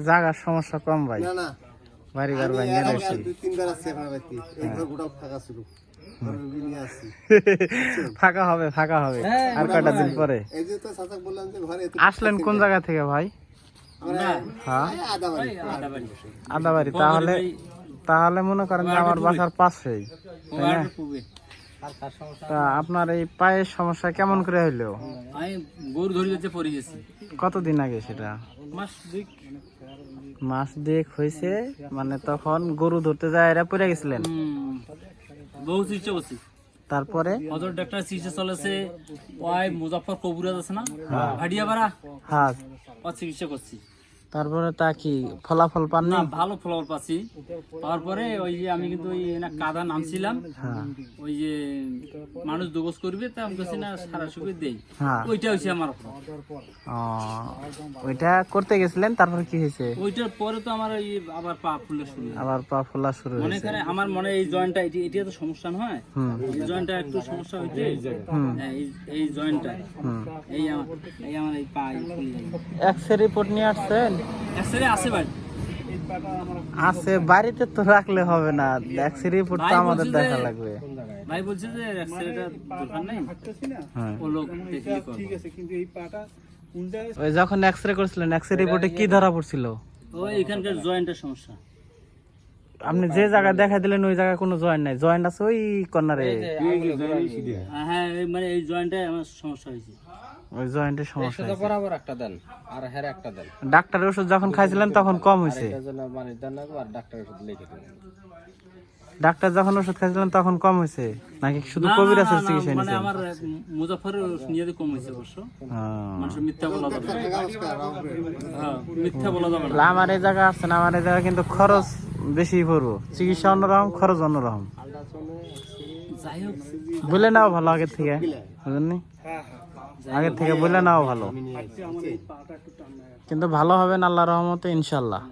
জাগার সমস্যা কম ভাই। না না। বাড়ি ঘর রয়েছি আর দুই তিনবার আসছি আপনার বাড়িতে। এই ঘর গোটাও ফাঁকা ছিল। ফাঁকা হবে ফাঁকা হবে। আর কয়টা দিন পরে? এই যে তো চাচা বললাম যে ঘরে এত- আসলেন কোন জায়গা থেকে ভাই? হ্যাঁ? এই আদা বাড়ি আদাবাড়ি। তাহলে তাহলে মনে করেন যে আমার বাসার পাশেই তাই না? তা আপনার এই পায়ের সমস্যা কেমন করে হইল? আমি গরু ধরে পড়ে গেছি। কতদিন আগে সেটা? মাস মাস দিয়ে হয়েছে মানে তখন গরু ধরতে যায় এরা পড়ে গেছিলেন। হুম, বহু চিকিৎসা করছি। তারপরে? হজর ডাক্তার চিকিৎসা চলেছে ওই মুজাফর কবুরাজ আছে না? ভাটিয়াপাড়া হ্যাঁ। ও চিকিৎসা করছি। তারপরে তা কি ফলাফল পাননি? না ভালো ফলাফল পাচ্ছি। পাওয়ার পরে ওই যে আমি কিন্তু ওই না কাদা নামছিলাম। হ্যাঁ। ওই যে মানুষ দুগোস করবে তা আমি কাছে না সারা সুখে দেই। হ্যাঁ। ওইটা হচ্ছে আমার ওইটা করতে গেছিলেন তারপরে কি হয়েছে? ওইটার পরে তো আমার ওই আবার পা ফুলে শুরু আবার পা ফোলা শুরু মনে করে আমার মনে এই জয়েন্টটা এটি এটা তো সমস্যা নয় এই জয়েন্টটা একটু সমস্যা হইতে হ্যাঁ, এই এই জয়েন্টটা। এই আমার এই আমার এই পা এক্স রিপোর্ট নিয়ে আসছেন? আছে বাড়িতে তো রাখলে হবে না। এক্স রিপোর্ট তো আমাদের দেখা লাগবে। ভাই বলছে যে এক্সরেটা দরকার নাই? হ্যাঁ। ও লোক দেখলে করবে? ওই যখন এক্স রে করেছিলেন এক্স রিপোর্টে কি ধরা পড়ছিল? ও এখানকার জয়েন্টের সমস্যা। আপনি যে জায়গা দেখা দিলেন ওই জায়গায় কোনো জয়েন্ট নাই। জয়েন্ট আছে ওই কর্নারে হ্যাঁ এই মানে এই জয়েন্টে আমার সমস্যা হয়েছে। ওই জয়েন্টের সমস্যা হয়েছে। বরাবর একটা দেন আর হ্যাঁ একটা দেন। ডাক্তারের ওষুধ যখন খাইছিলেন তখন কম হয়েছে। মানে দেন না আর ডাক্তার ওষুধ লিখে দেন ডাক্তার যখন ওষুধ খাইছিলেন তখন কম হয়েছে? নাকি শুধু না, না, কবিরাজের না, না, চিকিৎসা মানে আমার মুজাফরের নিয়ে কম হয়েছে অবশ্য। মানুষের মিথ্যা বলা যাবে না। হ্যাঁ মিথ্যা বলা যাবে না। আমার এই জায়গা আসছেন আমার এই জায়গা কিন্তু খরচ বেশি পড়ব চিকিৎসা অন্যরকম খরচ অন্যরকম। বলে নাও ভালো আগের থেকে। বুঝলেন আগের থেকে বলে নাও ভালো। কিন্তু ভালো হবে না আল্লাহ রহমতে ইনশাল্লাহ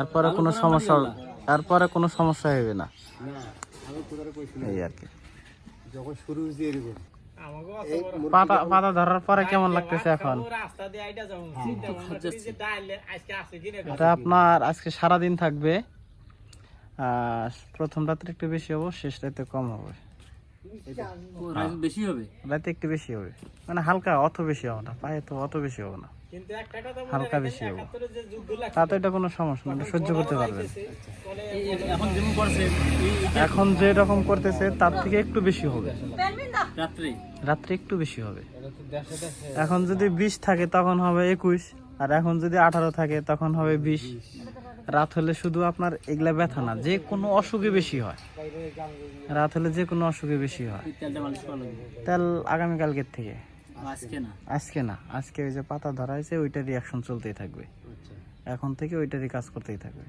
এরপরে কোনো সমস্যা এরপরে কোনো সমস্যা হবে না। এই আর কি। যখন শুরু পাতা পাতা ধরার পরে কেমন লাগতেছে এখন? এটা আপনার আজকে সারাদিন থাকবে। প্রথম রাত্রে একটু বেশি হবে শেষ রাতে কম হবে। বেশি হবে? রাতে একটু বেশি হবে। মানে হালকা অত বেশি হবে না পায়ে তো অত বেশি হবে না। হালকা বেশি হবে। তাতে এটা কোনো সমস্যা না এটা সহ্য করতে পারবেন। এই- এখন যেমন করছে এই- এই এখন যে রকম করতেছে তার থেকে একটু বেশি হবে। রাত্রে? রাত্রে একটু বেশি হবে। এখন যদি বিশ থাকে তখন হবে একুশ। আর এখন যদি আঠারো থাকে তখন হবে বিশ। রাত হলে শুধু আপনার এগুলা ব্যথা না যে কোনো অসুখে বেশি হয়। রাত হলে যে কোনো অসুখে বেশি হয়। তেল আগামীকালকের থেকে। আজকে না? আজকে ওই যে পাতা ধরা হয়েছে ওইটার রিয়াকশন চলতেই থাকবে। এখন থেকে ওইটারই কাজ করতেই থাকবে।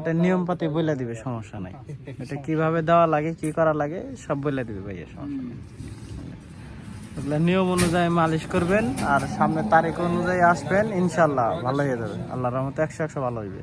এটা নিয়ম পাতি বলে দিবে সমস্যা নাই। এটা কীভাবে দেওয়া লাগে কি করা লাগে সব বলে দিবে ভাইয়া সমস্যা নেই। এগুলা নিয়ম অনুযায়ী মালিশ করবেন আর সামনে তারিখ অনুযায়ী আসবেন ইনশাল্লাহ ভালো হয়ে যাবে। আল্লাহর রহমতে একশো একশো ভালো হইবে।